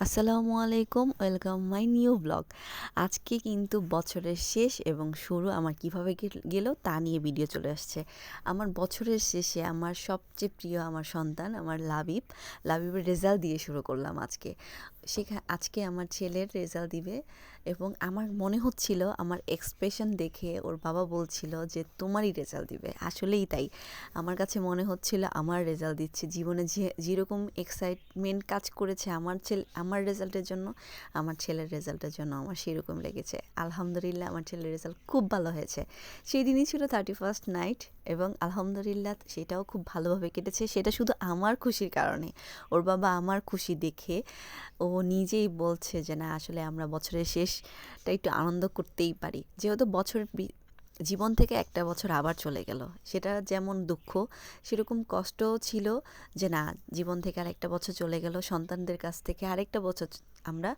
আসসালামু আলাইকুম, welcome my new blog. আজকে কিন্তু বছরের শেষ এবং শুরু আমার কীভাবে গেল- তা নিয়ে ভিডিও চলে আসছে। আমার বছরের শেষে আমার সবচেয়ে প্রিয় আমার সন্তান, আমার লাবিব। লাবিবের রেজাল্ট দিয়ে শুরু করলাম আজকে। সেখানে আজকে আমার ছেলের রেজাল্ট দিবে এবং আমার মনে হচ্ছিল আমার এক্সপ্রেশন দেখে ওর বাবা বলছিল যে, তোমারই রেজাল্ট দিবে। আসলেই তাই। আমার কাছে মনে হচ্ছিল আমার রেজাল্ট দিচ্ছে। জীবনে যে, যেরকম এক্সাইটমেন্ট কাজ করেছে আমার ছেলে, আমার রেজাল্টের জন্য, আমার ছেলের রেজাল্টের জন্য আমার সেরকম লেগেছে। আলহামদুলিল্লাহ, আমার ছেলের রেজাল্ট খুব ভালো হয়েছে। সেই দিনই ছিল থার্টি ফার্স্ট নাইট এবং আলহামদুলিল্লাহ সেটাও খুব ভালোভাবে কেটেছে। সেটা শুধু আমার খুশির কারণে। ওর বাবা আমার খুশি দেখে ও নিজেই বলছে যে, না, আসলে আমরা বছরের শেষটা একটু আনন্দ করতেই পারি। যেহেতু বছর জীবন থেকে একটা বছর আবার চলে গেল। সেটা যেমন দুঃখ, সেরকম কষ্টও ছিল যে, না, জীবন থেকে আরেকটা বছর চলে গেল। সন্তানদের কাছ থেকে আরেকটা বছর আমরা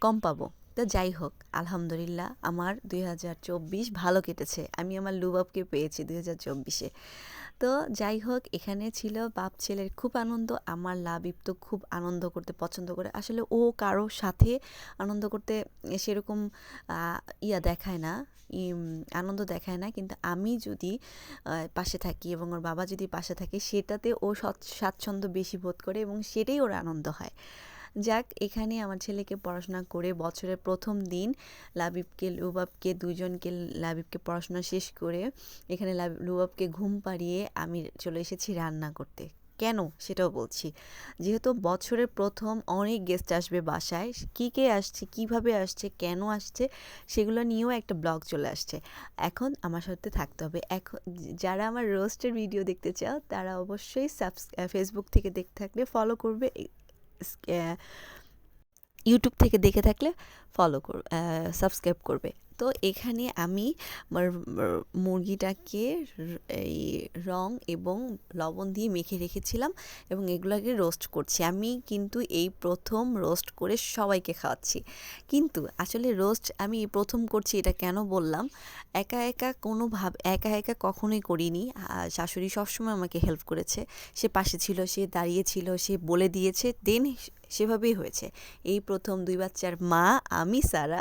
কম পাবো। তো যাই হোক, আলহামদুলিল্লাহ আমার দুই হাজার চব্বিশ ভালো কেটেছে। আমি আমার লুবাবকে পেয়েছি দুই হাজার চব্বিশে। তো যাই হোক, এখানে ছিল বাপ ছেলের খুব আনন্দ, আমার লাবিব খুব আনন্দ করতে পছন্দ করে। আসলে ও কারও সাথে আনন্দ করতে সেরকম ইয়া দেখায় না আনন্দ দেখায় না। কিন্তু আমি যদি পাশে থাকি এবং ওর বাবা যদি পাশে থাকে, সেটাতে ও স্বচ্ছ- স্বাচ্ছন্দ্য বেশি বোধ করে এবং সেটাই ওর আনন্দ হয়। যাক, এখানে আমার ছেলেকে পড়াশোনা করে বছরের প্রথম দিন লাবিবকে, লুবাবকে দুজনকে লাবিবকে পড়াশোনা শেষ করে এখানে লাব- লুবাবকে ঘুম পাড়িয়ে আমি চলে এসেছি রান্না করতে। কেন? সেটাও বলছি। যেহেতু বছরের প্রথম অনেক গেস্ট আসবে বাসায়, কী কে আসছে, কীভাবে আসছে, কেন আসছে, সেগুলো নিয়েও একটা ব্লগ চলে আসছে। এখন আমার সাথে থাকতে হবে। এখন যারা আমার রোস্টের ভিডিও দেখতে চাও, তারা অবশ্যই সাবস ফেসবুক থেকে দেখতে থাকলে ফলো করবে। ইউটিউব থেকে দেখে থাকলে ফলো কর সাবস্ক্রাইব করবে। তো এখানে আমি মুরগিটাকে এই রং এবং লবণ দিয়ে মেখে রেখেছিলাম এবং এগুলোকে রোস্ট করছি। আমি কিন্তু এই প্রথম রোস্ট করে সবাইকে খাওয়াচ্ছি। কিন্তু আসলে রোস্ট আমি প্রথম করছি এটা কেন বললাম? একা একা কোনোভাবে, একা একা কখনোই করিনি। শাশুড়ি সবসময় আমাকে হেল্প করেছে। সে পাশে ছিল, সে দাঁড়িয়েছিল সে বলে দিয়েছে, দেন সেভাবেই হয়েছে। এই প্রথম দুই বাচ্চার মা, আমি, সারা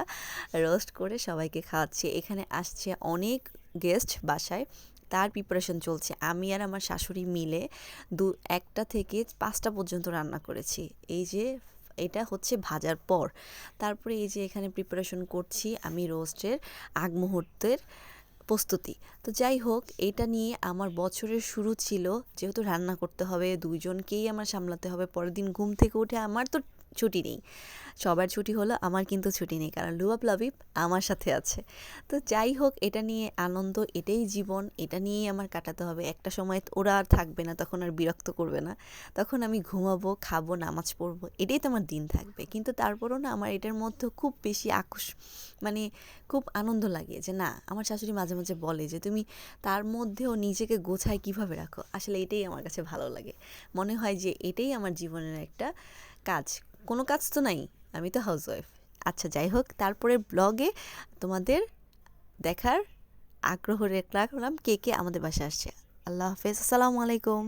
রোস্ট করে সবাইকে খাওয়াচ্ছি। এখানে আসছে অনেক গেস্ট বাসায়। তার প্রিপারেশন চলছে। আমি আর আমার শাশুড়ি মিলে দু, একটা থেকে পাঁচটা পর্যন্ত রান্না করেছি। এই যে, এটা হচ্ছে ভাজার পর। তারপরে এই যে, এখানে প্রিপারেশন করছি আমি রোস্টের আগ মুহূর্তের প্রস্তুতি। তো যাই হোক, এটা নিয়ে আমার বছরের শুরু ছিল। যেহেতু রান্না করতে হবে দুজনকেই আমার সামলাতে হবে। পরের দিন ঘুম থেকে উঠে আমার তো ছুটি নেই। সবার ছুটি হলো, আমার কিন্তু ছুটি নেই, কারণ লুয়াব লাবিব আমার সাথে আছে। তো যাই হোক, এটা নিয়ে আনন্দ, এটাই জীবন, এটা নিয়েই আমার কাটাতে হবে। একটা সময় ওরা আর থাকবে না, তখন আর বিরক্ত করবে না। তখন আমি ঘুমাবো, খাব, নামাজ পড়ব, এটাই তো আমার দিন থাকবে। কিন্তু তারপরও না, আমার এটার মধ্যে খুব বেশি আকর্ষ মানে খুব আনন্দ লাগে যে, না, আমার শাশুড়ি মাঝে মাঝে বলে যে, তুমি তার মধ্যেও নিজেকে গোছায় কীভাবে রাখো? আসলে এটাই আমার কাছে ভালো লাগে। মনে হয় যে, এটাই আমার জীবনের একটা কাজ, কোনো কাজ তো নাই। আমি তো হাউস ওয়াইফ আচ্ছা যাই হোক তারপরে ব্লগে তোমাদের দেখার আগ্রহ রাখলাম কে কে আমাদের বাসায় আসছে। আল্লাহ হাফেজ। আসসালামু আলাইকুম।